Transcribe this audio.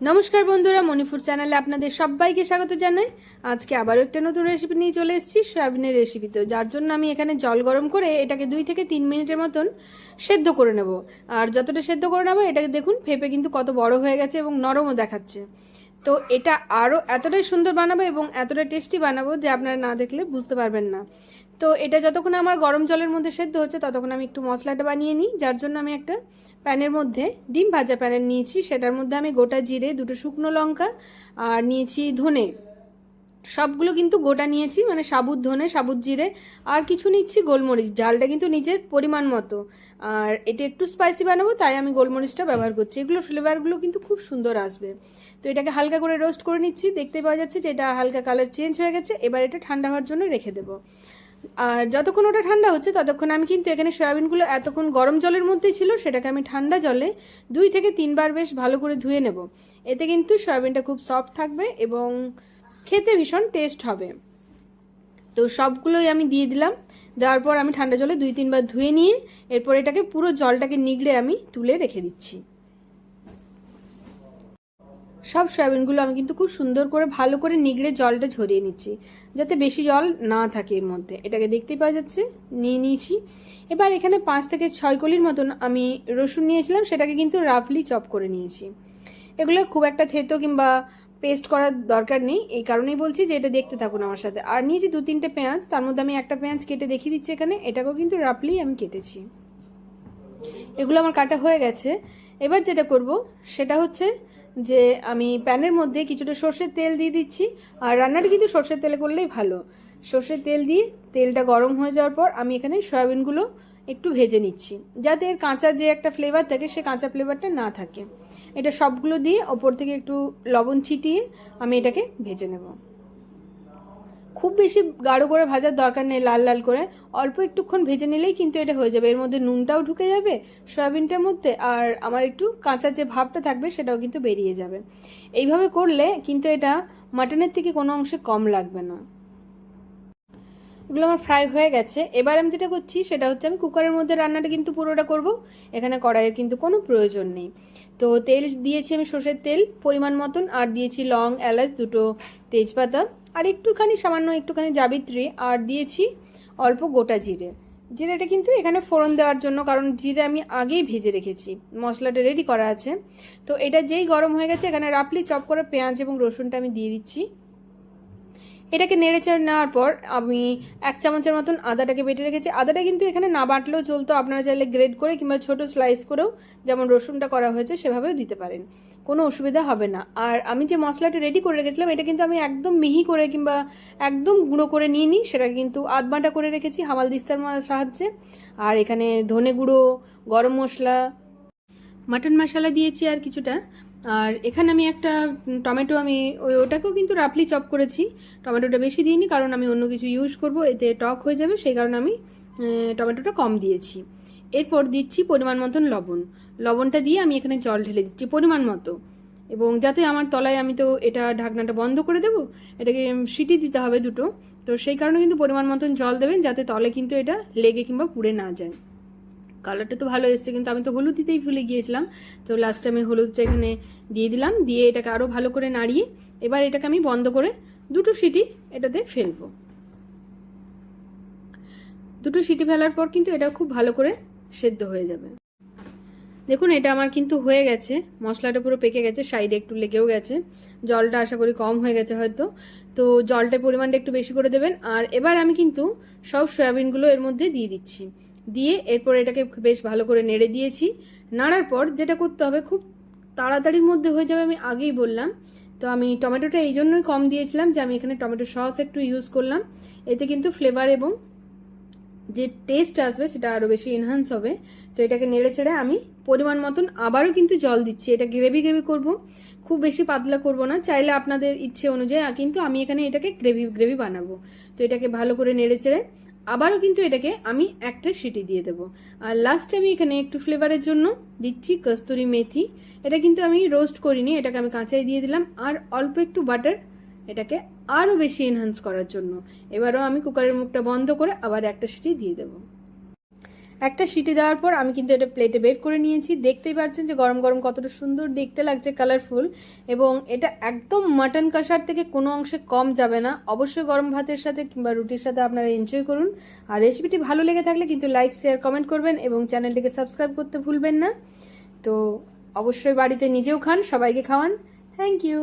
নমস্কার বন্ধুরা, মণিপুর চ্যানেলে আপনাদের সবাইকে স্বাগত জানাই। আজকে আবারও একটা নতুন রেসিপি নিয়ে চলে এসেছি, সয়াবিনের রেসিপি তো। যার জন্য আমি এখানে জল গরম করে এটাকে দুই থেকে তিন মিনিটের মতন সেদ্ধ করে নেব। আর যতটা সেদ্ধ করে নেব, এটাকে দেখুন, ফেপে কিন্তু কত বড় হয়ে গেছে এবং নরমও দেখাচ্ছে। তো এটা আরও এতটাই সুন্দর বানাবো এবং এতটাই টেস্টি বানাবো যে আপনারা না দেখলে বুঝতে পারবেন না। তো এটা যতক্ষণ আমার গরম জলের মধ্যে সেদ্ধ হচ্ছে, ততক্ষণ আমি একটু মশলাটা বানিয়ে নিই, যার জন্য আমি একটা প্যানের মধ্যে ডিম ভাজা প্যানের নিয়েছি। সেটার মধ্যে আমি গোটা জিরে, দুটো শুকনো লঙ্কা আর নিয়েছি ধনে। সবগুলো কিন্তু গোটা নিয়েছি মানে সাবুত ধনে, সাবুত জিরে, আর কিছু নিচ্ছি গোলমরিচ। ঝালটা কিন্তু নিজের পরিমাণ মতো। আর এটা একটু স্পাইসি বানাবো, তাই আমি গোলমরিচটা ব্যবহার করছি। এগুলো ফ্লেভারগুলো কিন্তু খুব সুন্দর আসবে। তো এটাকে হালকা করে রোস্ট করে নিচ্ছি। দেখতে পাওয়া যাচ্ছে যে এটা হালকা কালার চেঞ্জ হয়ে গেছে। এবার এটা ঠান্ডা হওয়ার জন্য রেখে দেবো। আর যতক্ষণ ওটা ঠান্ডা হচ্ছে, ততক্ষণ আমি কিন্তু এখানে সয়াবিনগুলো এতক্ষণ গরম জলের মধ্যেই ছিল, সেটাকে আমি ঠান্ডা জলে দুই থেকে তিনবার বেশ ভালো করে ধুয়ে নেব। এতে কিন্তু সয়াবিনটা খুব সফট থাকবে এবং খেতে ভীষণ টেস্ট হবে। তো সবগুলোই আমি দিয়ে দিলাম। দেওয়ার পর আমি ঠান্ডা জলে দুই তিনবার ধুয়ে নিয়ে এরপর এটাকে পুরো জলটাকে নিগড়ে আমি তুলে রেখে দিচ্ছি। সব সয়াবিনগুলো আমি কিন্তু খুব সুন্দর করে ভালো করে নিগড়ে জলটা ঝরিয়ে নিচ্ছি, যাতে বেশি জল না থাকে এর মধ্যে। এটাকে দেখতেই পাওয়া যাচ্ছে, নিয়ে নিয়েছি। এবার এখানে পাঁচ থেকে ছয় কলির মতন আমি রসুন নিয়েছিলাম, সেটাকে কিন্তু রাফলি চপ করে নিয়েছি। এগুলো খুব একটা থেতো কিংবা পেস্ট করার দরকার নেই, এই কারণেই বলছি যে এটা দেখতে থাকুন আমার সাথে। আর নিয়েছি দু তিনটে পেঁয়াজ, তার মধ্যে আমি একটা পেঁয়াজ কেটে দেখিয়ে দিচ্ছি এখানে, এটাকেও কিন্তু রাফলি আমি কেটেছি। এগুলো আমার কাটা হয়ে গেছে। এবার যেটা করব, সেটা হচ্ছে যে আমি প্যানের মধ্যে কিছুটা সর্ষের তেল দিয়ে দিচ্ছি। আর রান্নাটা কিন্তু সর্ষের তেলে করলেই ভালো। সর্ষের তেল দিয়ে তেলটা গরম হয়ে যাওয়ার পর আমি এখানে সয়াবিনগুলো একটু ভেজে নিচ্ছি। যাতে এর কাঁচা যে একটা ফ্লেভার থাকে, সে কাঁচা ফ্লেভারটা না থাকে। এটা সবগুলো দিয়ে ওপর থেকে একটু লবণ ছিটিয়ে আমি এটাকে ভেজে নেব। খুব বেশি গাঢ় করে ভাজার দরকার নেই, লাল লাল করে। অল্প একটুক্ষণ ভেজে নিলেই কিন্তু এটা হয়ে যাবে। এর মধ্যে নুনটাও ঢুকে যাবে, সয়াবিনটার মধ্যে, আর আমার একটু কাঁচা যে ভাবটা থাকবে সেটাও কিন্তু বেরিয়ে যাবে। এইভাবে করলে কিন্তু এটা মাটনের থেকে কোনো অংশে কম লাগবে না। এগুলো আমার ফ্রাই হয়ে গেছে। এবার আমি যেটা করছি, সেটা হচ্ছে আমি কুকারের মধ্যে রান্নাটা কিন্তু পুরোটা করব। এখানে কড়াইয়ের কিন্তু কোনো প্রয়োজন নেই। তো তেল দিয়েছি আমি সর্ষের তেল পরিমাণ মতন, আর দিয়েছি লং, এলাচ, দুটো তেজপাতা। আর একটুখানি সামান্য একটুখানি জাবিত্রী আর দিয়েছি অল্প গোটা জিরে। জিরেটা কিন্তু এখানে ফোড়ন দেওয়ার জন্য, কারণ জিরে আমি আগেই ভেজে রেখেছি। মশলাটা রেডি করা আছে। তো এটা যেই গরম হয়ে গেছে, এখানে রাপলি চপ করে পেঁয়াজ এবং রসুনটা আমি দিয়ে দিচ্ছি। এটাকে নেড়েচেড়ে নেওয়ার পর আমি এক চামচের মতন আদাটাকে বেটে রেখেছি। আদাটা কিন্তু এখানে না বাটলেও চলতো আপনারা চাইলে গ্রেড করে কিংবা ছোট স্লাইস করেও যেমন রসুনটা করা হয়েছে সেভাবেও দিতে পারেন। কোনো অসুবিধা হবে না। আর আমি যে মশলাটা রেডি করে রেখেছিলাম, এটা কিন্তু আমি একদম মিহি করে কিংবা একদম গুঁড়ো করে নিয়ে নিই সেটা কিন্তু আধ বাটা করে রেখেছি হামাল দিস্তার সাহায্যে। আর এখানে ধনে গুঁড়ো, গরম মশলা, মাটন মশলা দিয়েছি আর কিছুটা। আর এখানে আমি একটা টমেটো আমি, ওই ওটাকেও কিন্তু রাফলি চপ করেছি। টমেটোটা বেশি দিইনি, কারণ আমি অন্য কিছু ইউজ করব, এতে টক হয়ে যাবে, সেই কারণে আমি টমেটোটা কম দিয়েছি। এরপর দিচ্ছি পরিমাণ মতন লবণ। লবণটা দিয়ে আমি এখানে জল ঢেলে দিচ্ছি পরিমাণ মতো। এবং যাতে আমার তলায় আমি তো এটা ঢাকনাটা বন্ধ করে দেবো, এটাকে সিটি দিতে হবে দুটো, তো সেই কারণে কিন্তু পরিমাণ মতন জল দেবেন, যাতে তলে কিন্তু এটা লেগে কিংবা পুড়ে না যায়। কালারটা তো ভালো এসছে, কিন্তু আমি তো হলুদ দিতেই ভুলে গিয়েছিলাম। তো লাস্টে আমি হলুদটা এখানে দিয়ে দিলাম, দিয়ে এটাকে আরও ভালো করে নাড়িয়ে এবার এটাকে আমি বন্ধ করে দুটো সিটি এটাতে ফেলব। দুটো সিটি ফেলার পর কিন্তু এটা খুব ভালো করে সেদ্ধ হয়ে যাবে। দেখুন, এটা আমার কিন্তু হয়ে গেছে, মশলাটা পুরো পেকে গেছে সাইডে একটু লেগেও গেছে। জলটা আশা করি কম হয়ে গেছে হয়তো। তো জলটার পরিমাণটা একটু বেশি করে দেবেন, আর এবার আমি কিন্তু সব সয়াবিনগুলো এর মধ্যে দিয়ে দিচ্ছি। দিয়ে এরপর এটাকে বেশ ভালো করে নেড়ে দিয়েছি। নাড়ার পর যেটা করতে হবে, খুব তাড়াতাড়ির মধ্যে হয়ে যাবে আমি আগেই বললাম। তো আমি টমেটোটা এই জন্যই কম দিয়েছিলাম যে আমি এখানে টমেটো সস একটু ইউজ করলাম। এতে কিন্তু ফ্লেভার এবং যে টেস্ট আসবে সেটা আরও বেশি এনহান্স হবে। তো এটাকে নেড়ে চেড়ে আমি পরিমাণ মতন আবারও কিন্তু জল দিচ্ছি। এটা গ্রেভি গ্রেভি করব, খুব বেশি পাতলা করব না। চাইলে আপনাদের ইচ্ছে অনুযায়ী, কিন্তু আমি এখানে এটাকে গ্রেভি গ্রেভি বানাবো। তো এটাকে ভালো করে নেড়ে চেড়ে আবারও কিন্তু এটাকে আমি একটা সিটি দিয়ে দেবো। আর লাস্টে আমি এখানে একটু ফ্লেভারের জন্য দিচ্ছি কস্তুরি মেথি। এটা কিন্তু আমি রোস্ট করিনি, এটাকে আমি কাঁচাই দিয়ে দিলাম। আর অল্প একটু বাটার এটাকে আরও বেশি এনহান্স করার জন্য। এবারও আমি কুকারের মুখটা বন্ধ করে আবার একটা সিটি দিয়ে দেবো। একটা সিটি দেওয়ার পর আমি কিন্তু এটা প্লেটে বের করে নিয়েছি। দেখতেই পাচ্ছেন যে গরম গরম কতটা সুন্দর, দেখতে লাগছে কালারফুল এবং এটা একদম মাটন কষার থেকে কোনো অংশে কম যাবে না। অবশ্যই গরম ভাতের সাথে কিংবা রুটির সাথে আপনারা এনজয় করুন। আর রেসিপিটি ভালো লেগে থাকলে কিন্তু লাইক শেয়ার কমেন্ট করবেন এবং চ্যানেলটিকে সাবস্ক্রাইব করতে ভুলবেন না। তো অবশ্যই বাড়িতে নিজেও খান, সবাইকে খাওয়ান। Thank you